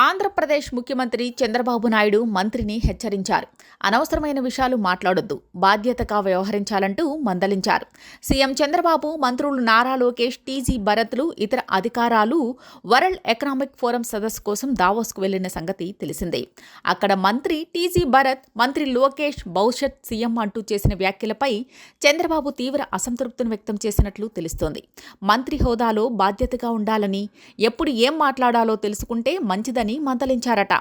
ఆంధ్రప్రదేశ్ ముఖ్యమంత్రి చంద్రబాబు నాయుడు మంత్రిని హెచ్చరించారు. అనవసరమైన విషయాలు మాట్లాడొద్దు. బాధ్యతగా వ్యవహరించాలంటూ మందలించారు. సీఎం చంద్రబాబు మంత్రులు నారా లోకేష్ టీజీ భరత్లు ఇతర అధికారాలు వరల్డ్ ఎకనామిక్ ఫోరం సదస్సు కోసం దావోస్కు వెళ్ళిన సంగతి తెలిసిందే. అక్కడ మంత్రి టీజీ భరత్ మంత్రి లోకేష్ భవిష్యత్ సీఎం అంటూ చేసిన వ్యాఖ్యలపై చంద్రబాబు తీవ్ర అసంతృప్తిని వ్యక్తం చేసినట్లు తెలుస్తోంది. మంత్రి హోదాలో బాధ్యతగా ఉండాలని ఎప్పుడు ఏం మాట్లాడాలో తెలుసుకుంటే మంచిదని మందలించారట.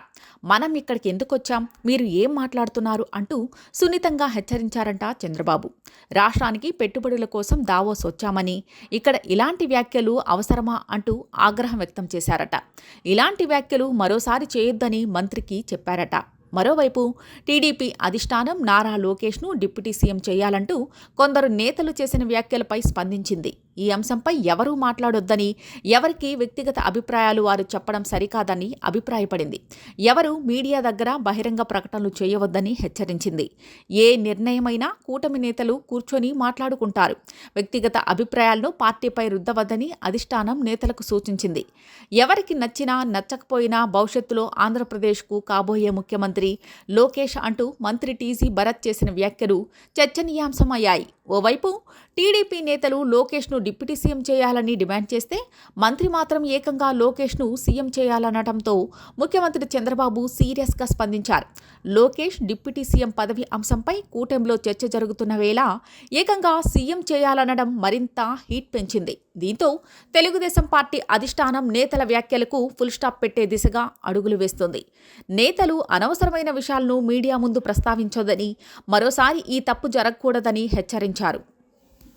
మనం ఇక్కడికి ఎందుకు వచ్చాం మీరు ఏం మాట్లాడుతున్నారు? అంటూ సున్నితంగా హెచ్చరించారంట చంద్రబాబు. రాష్ట్రానికి పెట్టుబడుల కోసం దావోస్ వచ్చామని ఇక్కడ ఇలాంటి వ్యాఖ్యలు అవసరమా? అంటూ ఆగ్రహం వ్యక్తం చేశారట. ఇలాంటి వ్యాఖ్యలు మరోసారి చేయొద్దని మంత్రికి చెప్పారట. మరోవైపు టీడీపీ అధిష్టానం నారా లోకేష్ను డిప్యూటీ సీఎం చేయాలంటూ కొందరు నేతలు చేసిన వ్యాఖ్యలపై స్పందించింది. ఈ అంశంపై ఎవరూ మాట్లాడొద్దని ఎవరికి వ్యక్తిగత అభిప్రాయాలు వారు చెప్పడం సరికాదని అభిప్రాయపడింది. ఎవరు మీడియా దగ్గర బహిరంగ ప్రకటనలు చేయవద్దని హెచ్చరించింది. ఏ నిర్ణయమైనా కూటమి నేతలు కూర్చొని మాట్లాడుకుంటారు. వ్యక్తిగత అభిప్రాయాలను పార్టీపై రుద్దవద్దని అధిష్టానం నేతలకు సూచించింది. ఎవరికి నచ్చినా నచ్చకపోయినా భవిష్యత్తులో ఆంధ్రప్రదేశ్కు కాబోయే ముఖ్యమంత్రి లోకేష్ అంటూ మంత్రి టీజీ భరత్ చేసిన వ్యాఖ్యలు చర్చనీయాంశమయ్యాయి. ఓవైపు టీడీపీ నేతలు లోకేష్ను డిప్యూటీ సీఎం చేయాలని డిమాండ్ చేస్తే మంత్రి మాత్రం ఏకంగా లోకేష్ను సీఎం చేయాలనడంతో ముఖ్యమంత్రి చంద్రబాబు సీరియస్గా స్పందించారు. లోకేష్ డిప్యూటీ సీఎం పదవి అంశంపై కూటమిలో చర్చ జరుగుతున్న వేళ ఏకంగా సీఎం చేయాలనడం మరింత హీట్ పెంచింది. దీంతో తెలుగుదేశం పార్టీ అధిష్టానం నేతల వ్యాఖ్యలకు ఫుల్ స్టాప్ పెట్టే దిశగా అడుగులు వేస్తుంది. నేతలు అనవసరమైన విషయాలను మీడియా ముందు ప్రస్తావించొద్దని మరోసారి ఈ తప్పు జరగకూడదని హెచ్చరించారు. ప్రకటించారు